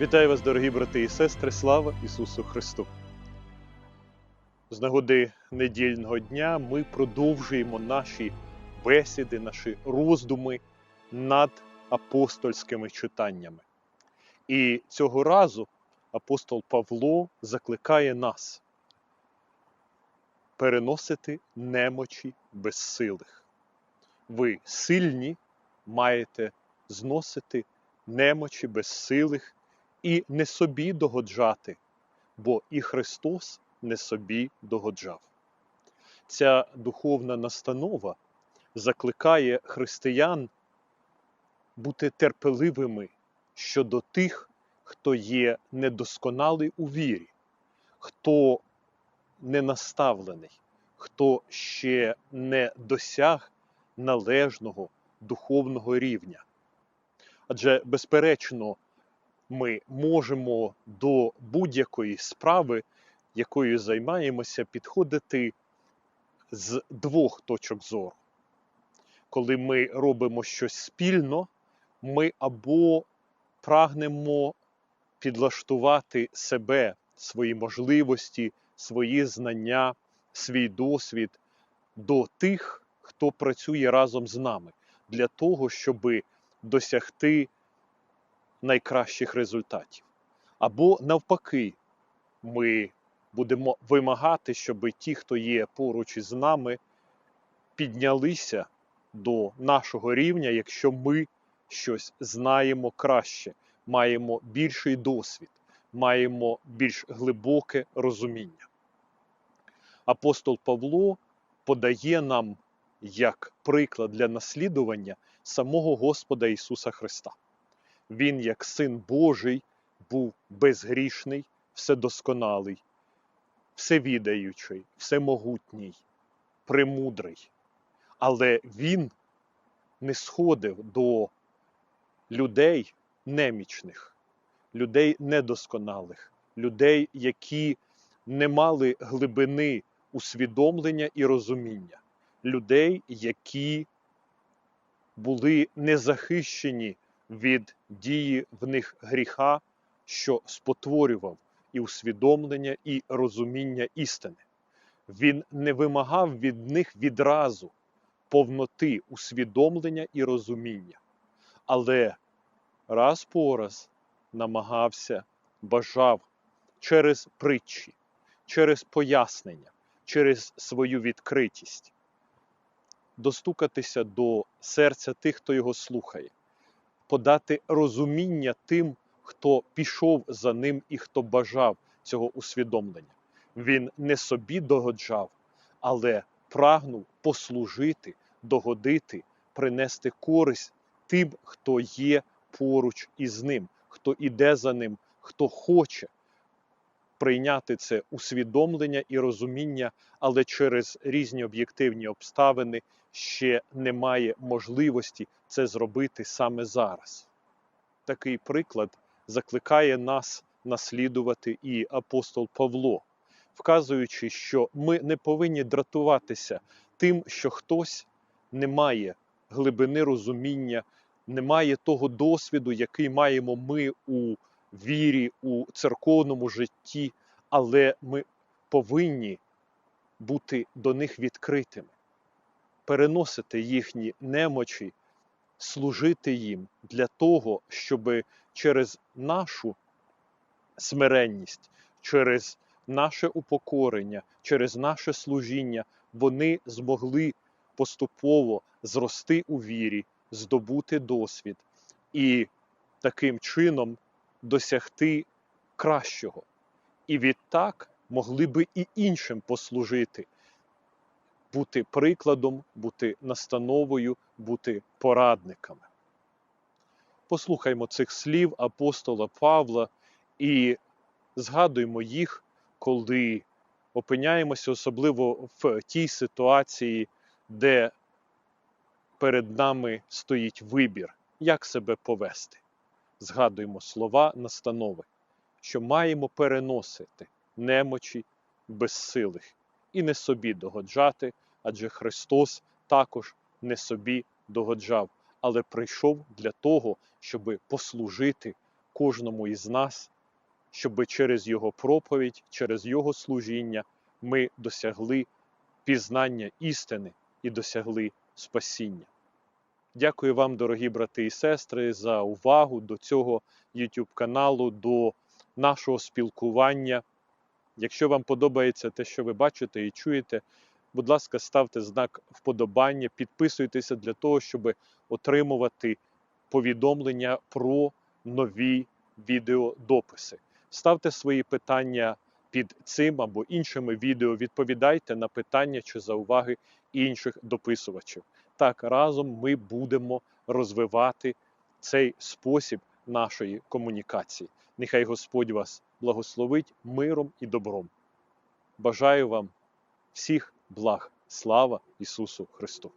Вітаю вас, дорогі брати і сестри, слава Ісусу Христу! З нагоди недільного дня ми продовжуємо наші бесіди, наші роздуми над апостольськими читаннями. І цього разу апостол Павло закликає нас переносити немочі безсилих. Ви сильні маєте зносити немочі безсилих і не собі догоджати, бо і Христос не собі догоджав. Ця духовна настанова закликає християн бути терпеливими щодо тих, хто є недосконалий у вірі, хто не наставлений, хто ще не досяг належного духовного рівня. Адже, безперечно, ми можемо до будь-якої справи, якою займаємося, підходити з двох точок зору. Коли ми робимо щось спільно, ми або прагнемо підлаштувати себе, свої можливості, свої знання, свій досвід до тих, хто працює разом з нами, для того, щоб досягти найкращих результатів. Або навпаки, ми будемо вимагати, щоб ті, хто є поруч із нами, піднялися до нашого рівня, якщо ми щось знаємо краще, маємо більший досвід, маємо більш глибоке розуміння. Апостол Павло подає нам як приклад для наслідування самого Господа Ісуса Христа. Він, як син Божий, був безгрішний, вседосконалий, всевідаючий, всемогутній, премудрий. Але він не сходив до людей немічних, людей недосконалих, людей, які не мали глибини усвідомлення і розуміння, людей, які були незахищені від дії в них гріха, що спотворював і усвідомлення, і розуміння істини. Він не вимагав від них відразу повноти усвідомлення і розуміння, але раз по раз намагався, бажав через притчі, через пояснення, через свою відкритість достукатися до серця тих, хто його слухає подати розуміння тим, хто пішов за ним і хто бажав цього усвідомлення. Він не собі догоджав, але прагнув послужити, догодити, принести користь тим, хто є поруч із ним, хто іде за ним, хто хоче прийняти це усвідомлення і розуміння, але через різні об'єктивні обставини ще немає можливості це зробити саме зараз. Такий приклад закликає нас наслідувати і апостол Павло, вказуючи, що ми не повинні дратуватися тим, що хтось не має глибини розуміння, не має того досвіду, який маємо ми у вірі, у церковному житті, але ми повинні бути до них відкритими, переносити їхні немочі, служити їм для того, щоб через нашу смиренність, через наше упокорення, через наше служіння вони змогли поступово зрости у вірі, здобути досвід. І таким чином досягти кращого. І відтак могли би і іншим послужити, бути прикладом, бути настановою, бути порадниками. Послухаймо цих слів апостола Павла і згадуємо їх, коли опиняємося особливо в тій ситуації, де перед нами стоїть вибір, як себе повести. Згадуємо слова настанови, що маємо переносити немочі безсилих і не собі догоджати, адже Христос також не собі догоджав, але прийшов для того, щоб послужити, кожному із нас, щоб через Його проповідь, через Його служіння ми досягли пізнання істини і досягли спасіння. Дякую вам, дорогі брати і сестри, за увагу до цього YouTube каналу, до нашого спілкування. Якщо вам подобається те, що ви бачите і чуєте, будь ласка, ставте знак вподобання, підписуйтеся для того, щоб отримувати повідомлення про нові відеодописи. Ставте свої питання під цим або іншими відео, відповідайте на питання чи зауваги інших дописувачів так разом ми будемо розвивати цей спосіб нашої комунікації. Нехай Господь вас благословить миром і добром. Бажаю вам всіх благ. Слава Ісусу Христу!